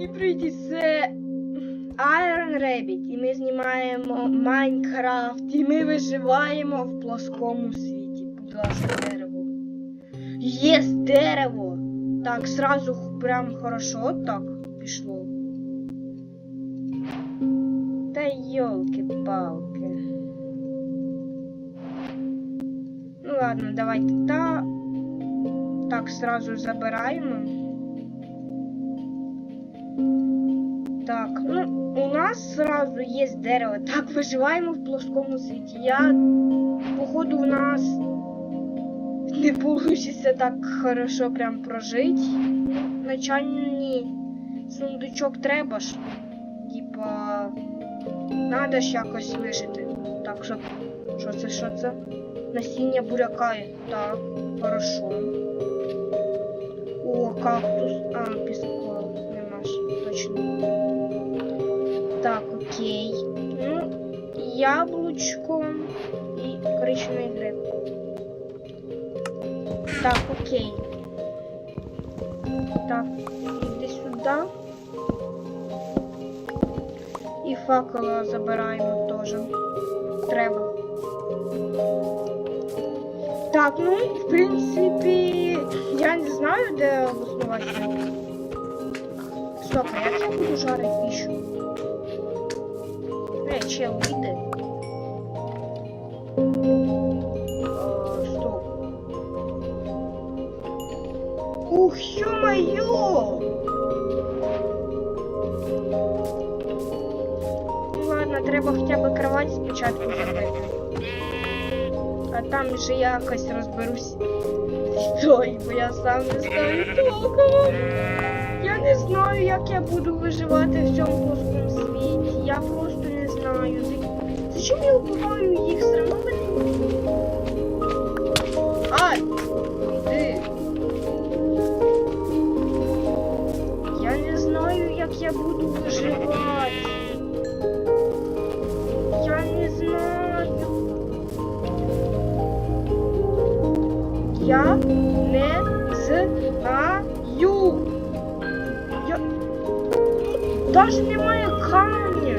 І прийти це Iron Rabbit. І ми знімаємо Майнкрафт. І ми виживаємо в плоскому світі. Будь ласка, дерево. Є дерево. Так, сразу прям хорошо так пішло. Та йолки-палки. Ну ладно, давайте та. Так, сразу забираємо. Так, ну, у нас сразу є дерево. Так, виживаємо в плоскому світі. Я, походу, у нас не получится так хорошо прям прожить. Начальний сундучок треба ж. Типа. Надо ж якось вижити. Так, що, що це, що це? Насіння буряка. є. Так, хорошо. О, кактус. А, піско нема точно. Яблучко і коричневий гриб. Так, окей. Так, іди сюди. І факела забираємо теж. Треба. Так, ну, в принципі, я не знаю, де обоснуватися. Стоп, а як я буду жарити піщу? Ей, чел, Ух, ё-моё! Ладно, треба хоча б кровать спочатку зробити. А там вже якось розберусь. Стой, бо я сам не знаю толком. Я не знаю, як я буду виживати в цьому плоскому світі. Я просто не знаю. Зачем я вбиваю їх? Все я буду виживати. Я не знаю. Я не знаю. Я... Даже немає камня.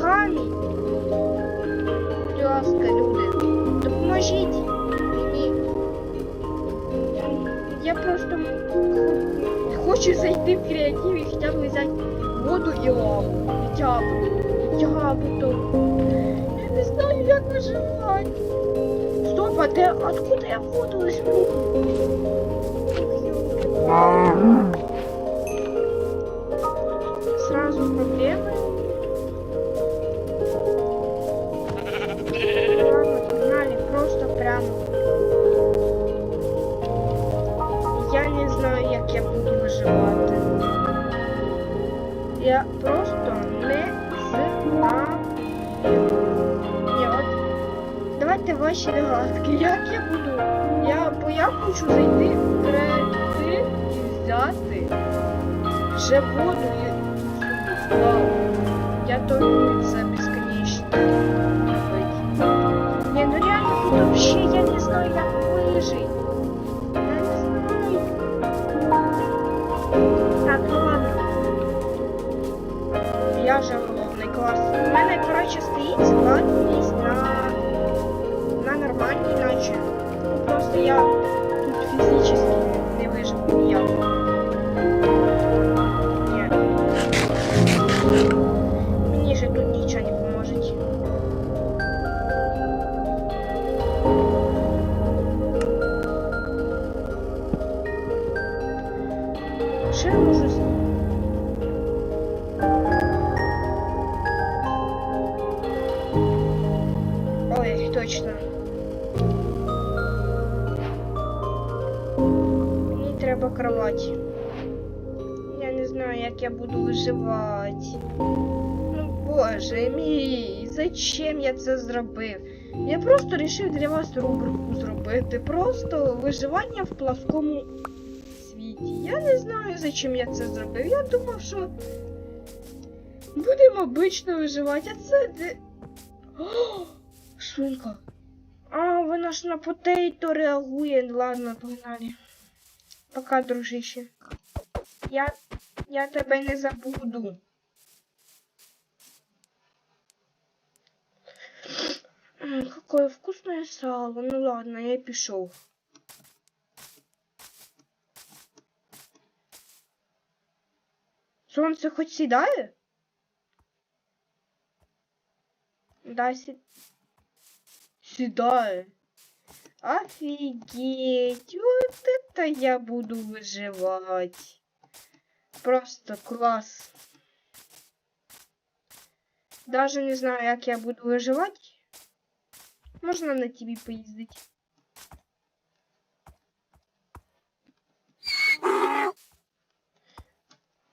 Камінь. Будь ласка, люди, допоможіть мені. Я просто хочу зайти в креатив і хоча б взяти Воду і лаву. Б. Хоча. Я не знаю, як виживати. Стоп, а де, откуда я воду возьму? Ваші догадки. Як я буду? Я, бо я хочу зайти креатив і взяти вже воду і лаву. Я торгую це безконечно. Ні, ну реально тут вообще я не знаю, як вижити. Я. Так, ну ладно. Я вже головний клас. У мене, коротше, стоїть склад на нормальній наче. Ну, Просто я тут фізично не виживу ніяк. Ні. Мені же тут нічого не поможе. Що я можу з- Кровать. Я не знаю, як я буду виживати. Ну, боже мій, зачем я це зробив? Я просто вирішив для вас рубрику зробити. Просто виживання в плоскому світі. Я не знаю, зачем я це зробив. Я думав, що будемо обично виживати, а це де. О, свинка. А, вона ж на потейто реагує. Ладно, погнали. Пока, дружище. Я Я тебе не забуду. М, Какое вкусное сало. Ну ладно, я пішов. Сонце хоч сідає? Да, сі... сідає. Офигеть, вот это я буду выживать. Просто класс. Даже не знаю, як я буду виживати. Можна на поїздити.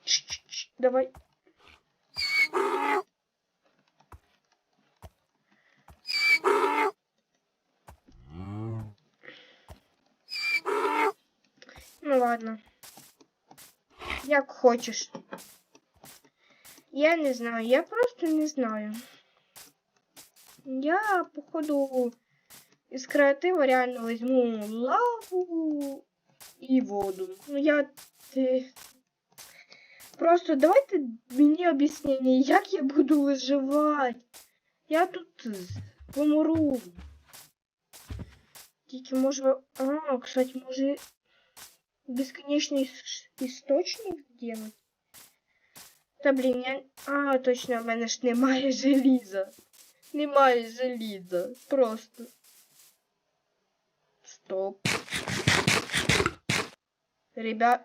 Чш-чш-чш, Давай. Ладно. Як хочеш. Я не знаю, я просто не знаю. Я, походу, із креатива реально візьму лаву і воду. Ну я. Просто давайте мені об'яснення, як я буду виживати. Я тут помру. Тільки може. А, кстати, може бесконечный ис- источник делать? Та блін, я... А, точно, в мене ж немає желіза. Немає желіза. Просто. Стоп. Ребят.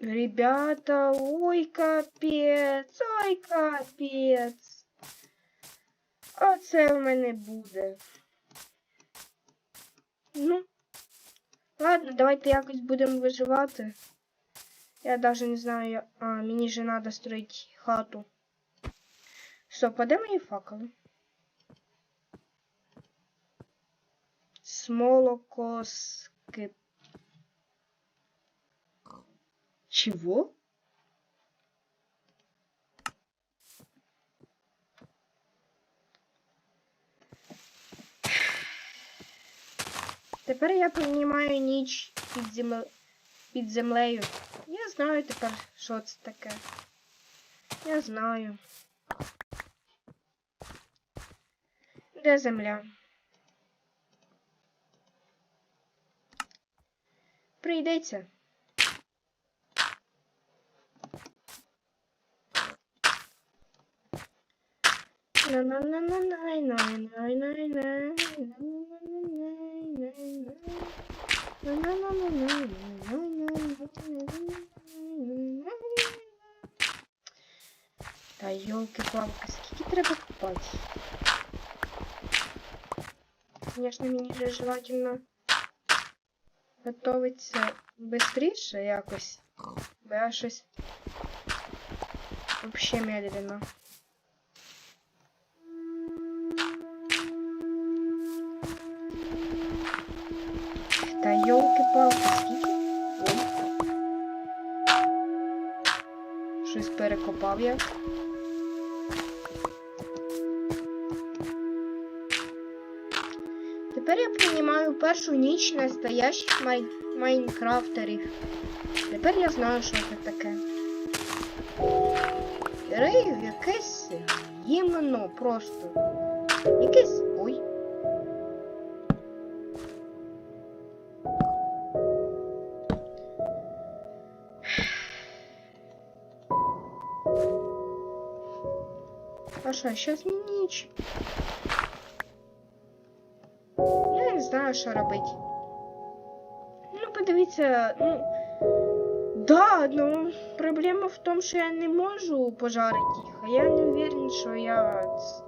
Ребята, ой, капець, ой, капець. Оце в мене буде. Ну. Ладно, давайте якось будемо виживати. Я даже не знаю, я... а, мені же надо строить хату. Що, а де мої факели? Смолокоски. Чего? Тепер я приймаю ніч під, земле... під землею. Я знаю тепер, що це таке. Я знаю. Де земля? Прийдеться. Та йолки-палки, скільки треба купати? Звісно, мені же желательно готовиться быстріше якось. Бо я щось вообще медленно. Щось перекопав я. Тепер я приймаю першу ніч настоящих май... майнкрафтерів. Тепер я знаю, що це таке. Рию якесь гімно просто. Якесь. Ой. А що, щас ніч? Я не знаю, що робити. Ну, подивіться, ну. Да, ну проблема в тому, що я не можу пожарити їх, а я не уверен, що я ц-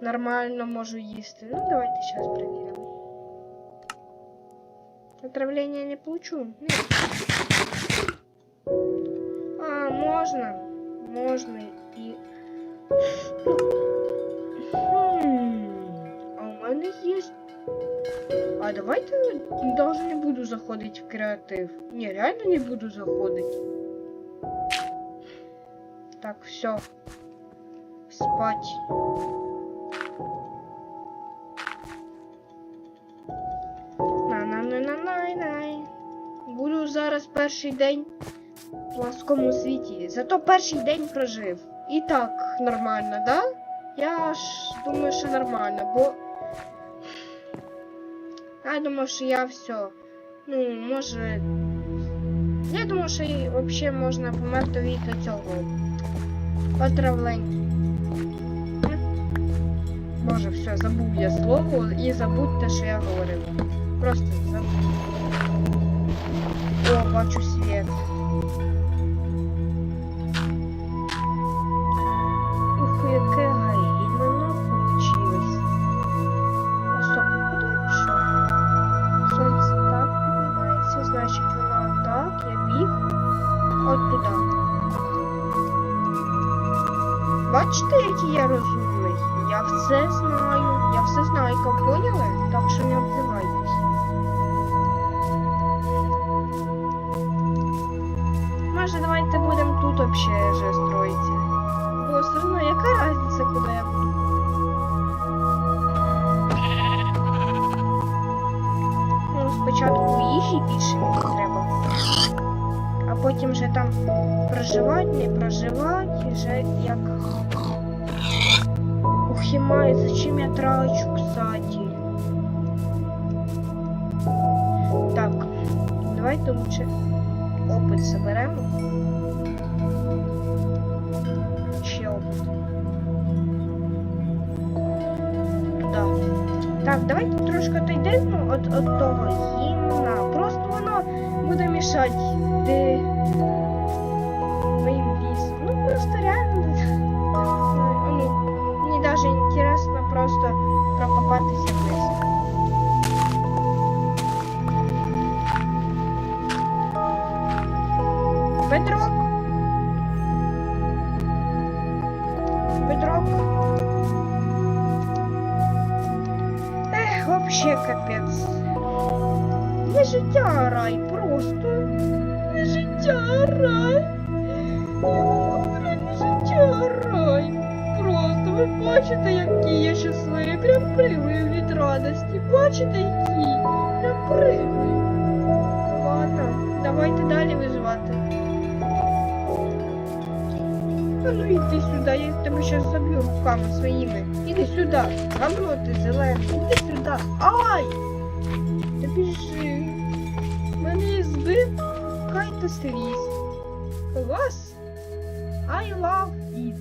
нормально можу їсти. Ну, давайте зараз перевіримо. Отравлення не получу. Ні. А, можна. Можна і. Хм, А у мене є. А давайте даже не буду заходити в креатив. Ні, реально не буду заходити. Так, все. Спать. На на на на най най Буду зараз перший день в плоскому світі. Зато перший день прожив. І так нормально, да? Я ж думаю, що нормально, бо. Я думав, що я все. Ну, може. Я думаю, що і взагалі можна померти від цього. Отравлення. Боже, все, забув я слово і забудьте, що я говорив. Просто забудь. О, бачу світ. Я entró руками своїми. Іди сюди. Гамно ти зелений. Іди сюди. Ай! Та біжи. Мене збив. Кайте сліз. Клас. I love it.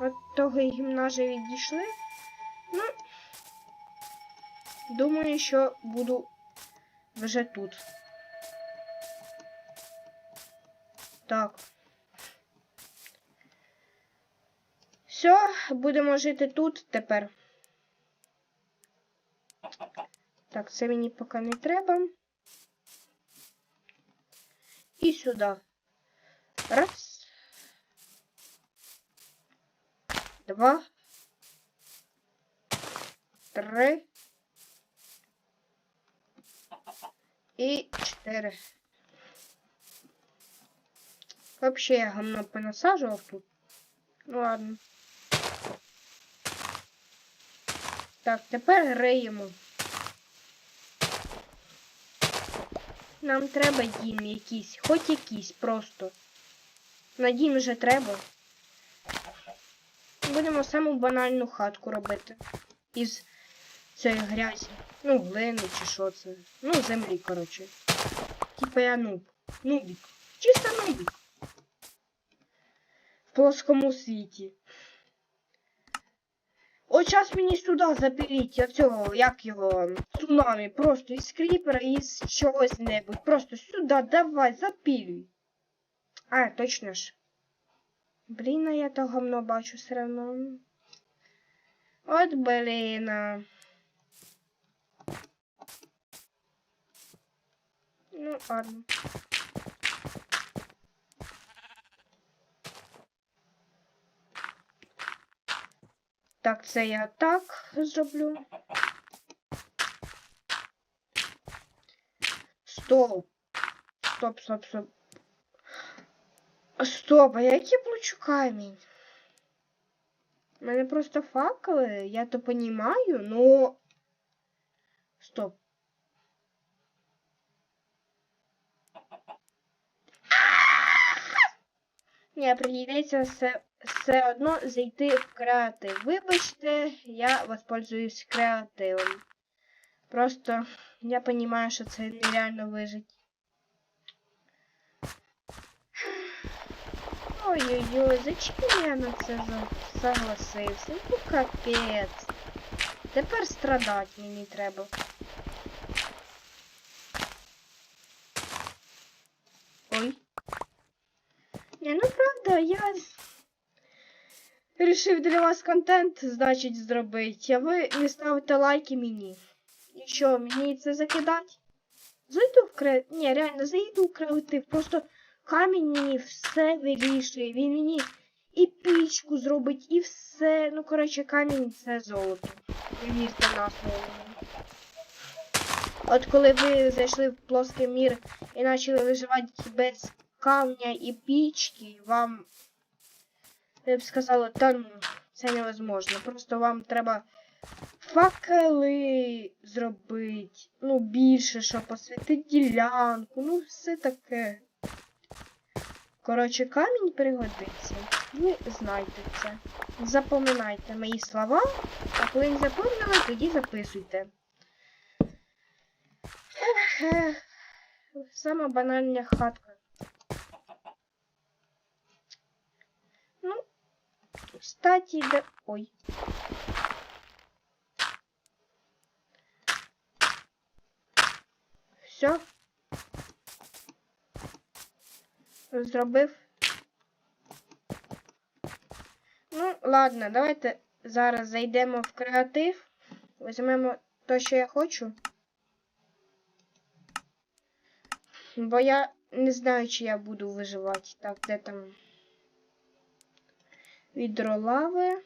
От того гімнажа відійшли. Ну, думаю, що буду вже тут. Так. Все, будемо жити тут тепер. Так, це мені поки не треба. І сюди. Раз. Два. Три. І чотири. Вообще я гамно понасаживал тут. Ну ладно. Так, тепер греємо. Нам треба дім якийсь, хоч якийсь просто. На дім вже треба. Будемо саму банальну хатку робити. Із цієї грязі. Ну, глини чи що це. Ну, землі, коротше. Типа я нуб. Нубік. Чисто нубік. В плоскому світі. От час мені сюди запиліть оцього, як його, цунамі, просто із кріпера, із чогось небудь. Просто сюди, давай, запілюй. А, точно ж. Блін, а я то говно бачу все одно. От блін. Ну, ладно. Так, це я так зроблю. Стоп. Стоп, стоп, стоп. Стоп, а я киплучу камінь. У мене просто факели, я то понімаю, но... Стоп. Не, прийдеться все все одно зайти в креатив. Вибачте, я воспользуюсь креативом. Просто я розумію, що це нереально вижити. Ой-ой-ой, зачем я на це согласився? Ну капець. Тепер страдати мені треба. Ой. Не, ну правда, я рішив для вас контент, значить, зробити, а ви не ставите лайки мені. І що, мені це закидати? Зайду в кре... Ні, реально, зайду в креатив. Просто камінь мені все вирішує. Він мені і пічку зробить, і все. Ну, коротше, камінь це золото. Вірте на слово. От коли ви зайшли в плоский мір і почали виживати без камня і пічки, вам я б сказала, та ну, це невозможно. Просто вам треба факели зробити. Ну, більше, щоб освітити ділянку. Ну, все таке. Коротше, камінь пригодиться. Ви знаєте це. Запоминайте мої слова, а коли не запомнили, тоді записуйте. Ех, Сама банальна хатка. Ну, кстати, да... Ой. Все. Зробив. Ну, ладно, давайте зараз зайдемо в креатив. Візьмемо те, що я хочу. Бо я не знаю, чи я буду виживати. Так, де там відро лави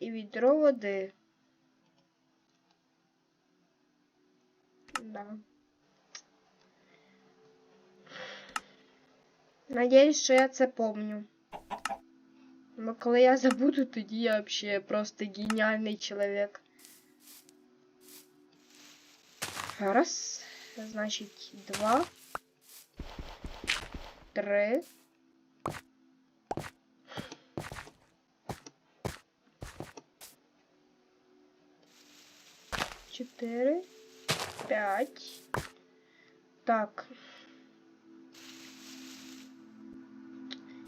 і відро води. Да. Надіюсь, що я це помню. Бо коли я забуду, тоді я вообще просто геніальний чоловік. Раз. Значить, два. Три. Чотири. П'ять. Так.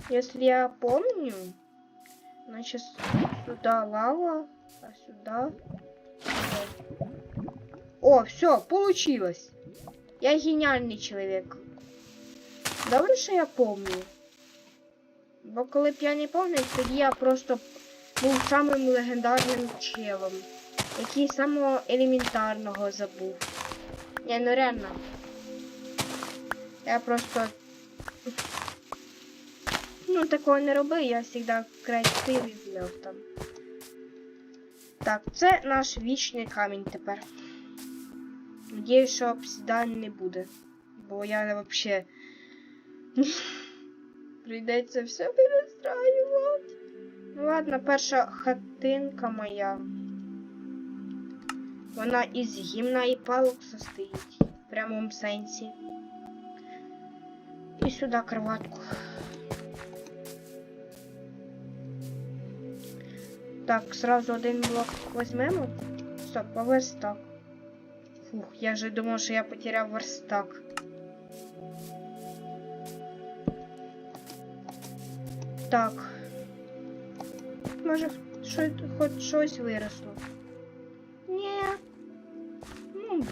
Если я помню, значит сюда лава, а сюда. вот. О, все, получилось. Я геніальний чоловік. Добре, що я помню. Бо коли б я не пам'ятаю, тоді я просто був самим легендарним челом, Який самого елементарного забув. Ні, ну реально. Я просто. Ну, такого не робив, я завжди креативі взяв там. Так, це наш вічний камінь тепер. Надіюсь, що обсідан не буде. Бо я вообще прийдеться все перестраювати. Ну ладно, перша хатинка моя. Вона із гімна і палок состоїть. В прямому сенсі. І сюди кроватку. Так, сразу один блок возьмемо. Стоп, а верстак. Фух, я вже думав, що я потеряв верстак. Так. Може, хоч щось виросло.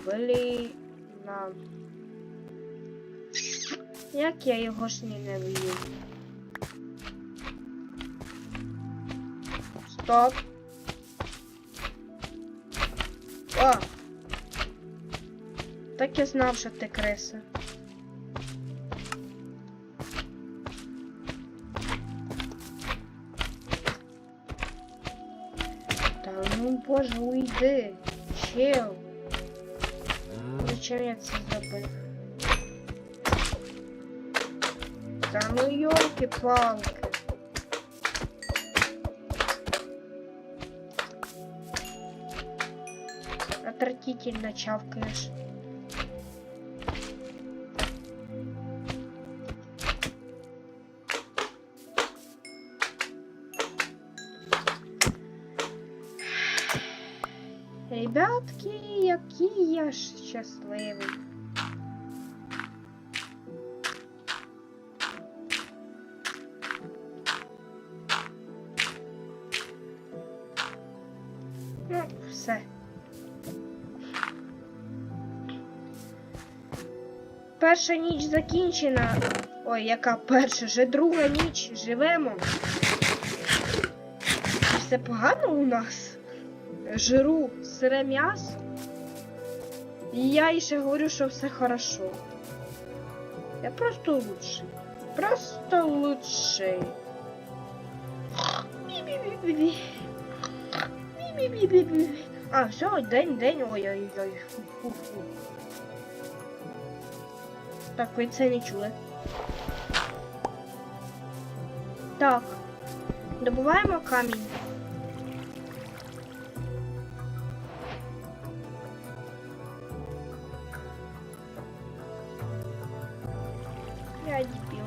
Блін. Як я його ж не ненавидю. Стоп. О! Так я знав, що ти криса. Та ну боже, уйди. Чел. зачем я це забыл? Да ну йолки палки Отвратительно чавкаєш. Ребятки, які я ж щасливий. Ну, все. Перша ніч закінчена. Ой, яка перша? Вже друга ніч. Живемо. Все погано у нас. Жиру сире м'ясо. І я ще говорю, що все хорошо. Я просто лучший. Просто лучший. А, все, день, день. Ой-ой-ой. Так, ви це не чули. Так. Добуваємо камінь. Я дебил.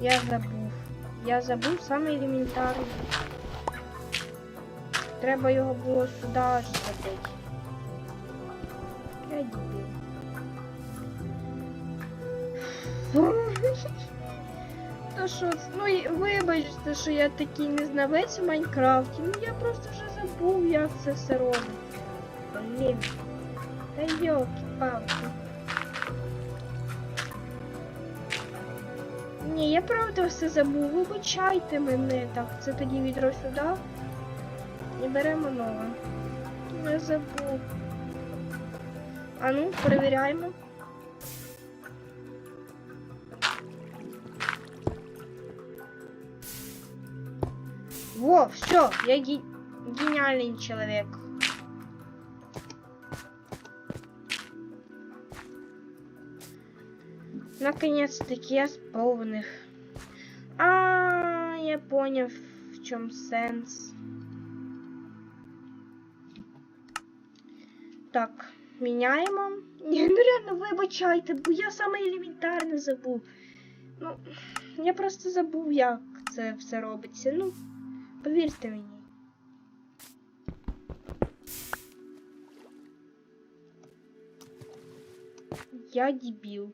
Я забув. Я забув саме елементарне. Треба його було сюди аж садити. Я дебил. Та що, ну вибачте, що я такий незнавець в Майнкрафті. Ну я просто вже забув, як це все робить. Блін. Та йоки, палки. Ні, я правда все забув. Вибачайте мене. Так, це тоді відро сюди. І беремо нове. Я забув. А ну, перевіряємо. Во, все, я ге- гениальный человек. Наконец-таки я сповнив. А, я понял, в чем сенс. Так, міняємо. Ні, ну реально вибачайте, бо я саме елементарне забув. Ну, я просто забув, як це все робиться. Ну, повірте мені. Я дебіл.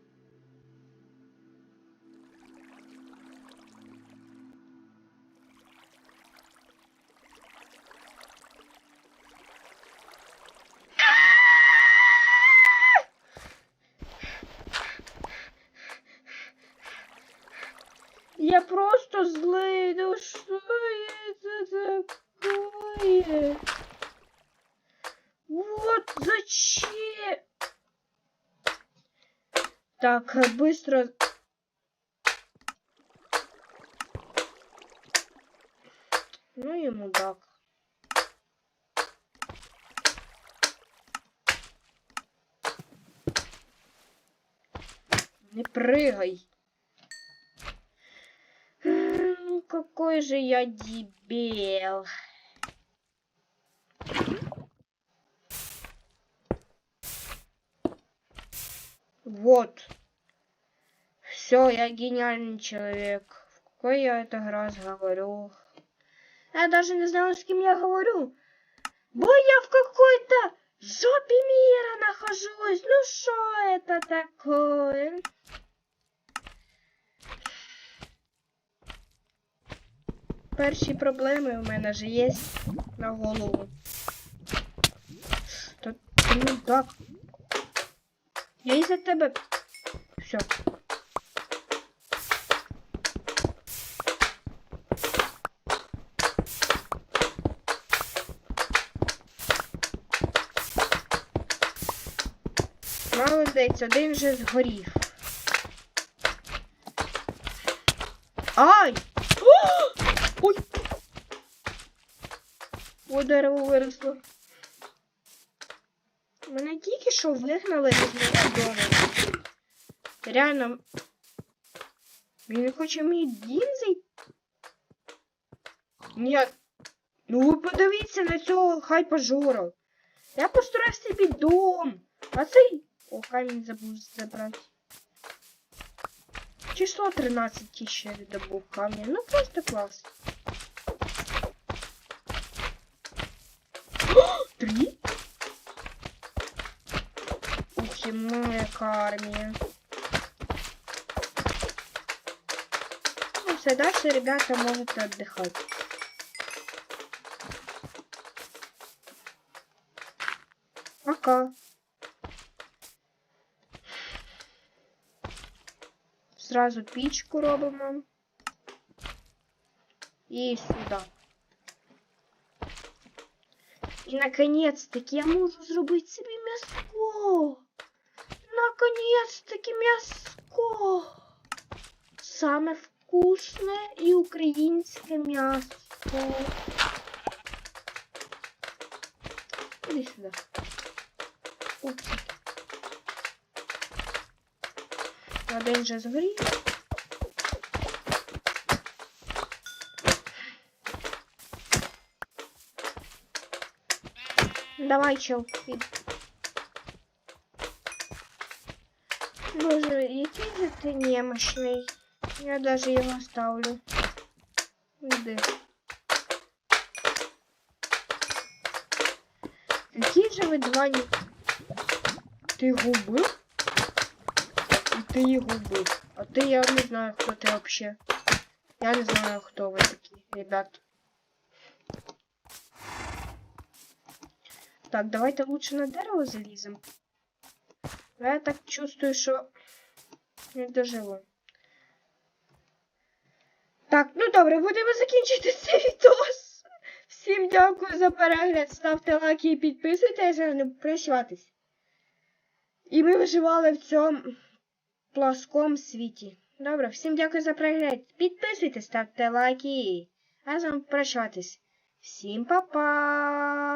Так, быстро. Ну и мудак. Не прыгай. Ну какой же я дебил. Вот. Все, я гениальный человек. В какой я это раз говорю? Я даже не знаю, с кем я говорю. Бо я в какой-то жопе мира нахожусь. Ну что это такое? Перші проблеми у мене вже є на голову. Та ти ну так. Я із-за тебе. Все. Молодець, один вже згорів. Ай! Ой! О, дерево виросло. Мене тільки що вигнали з дому. Реально. Він хоче мій дім зайти. Ні. Ну ви подивіться на цього хайпажора. Я построїв собі дом. А цей... О, камень забыл забрать. Число 13 тысяч добыл камня. Ну просто класс. Три? Ух, ему армия. Ну, всегда все ребята могут отдыхать. Пока. Сразу пічку робимо. І сюди. І наконец-таки я можу зробити собі м'яско. Наконец-таки м'яско. Саме вкусне і українське м'ясо. Іди сюди. Упс. Один же згорів. Давай, чел. Боже, який же ти немощний. Я даже його ставлю. Іди. Які же ви два не... Ти губив? Ти їх губив. А ти я не знаю, хто ти вообще. Я не знаю, хто ви такі, ребят. Так, давайте лучше на дерево залізем. Я так чувствую, що не доживу. Так, ну добре, будемо закінчити цей відос. Всім дякую за перегляд. Ставте лайки і підписуйтесь, а не прощатись. І ми виживали в цьому плоскому світі. Добре, всім дякую за перегляд. Підписуйтесь, ставте лайки. А з вами прощатись. Всім па-па!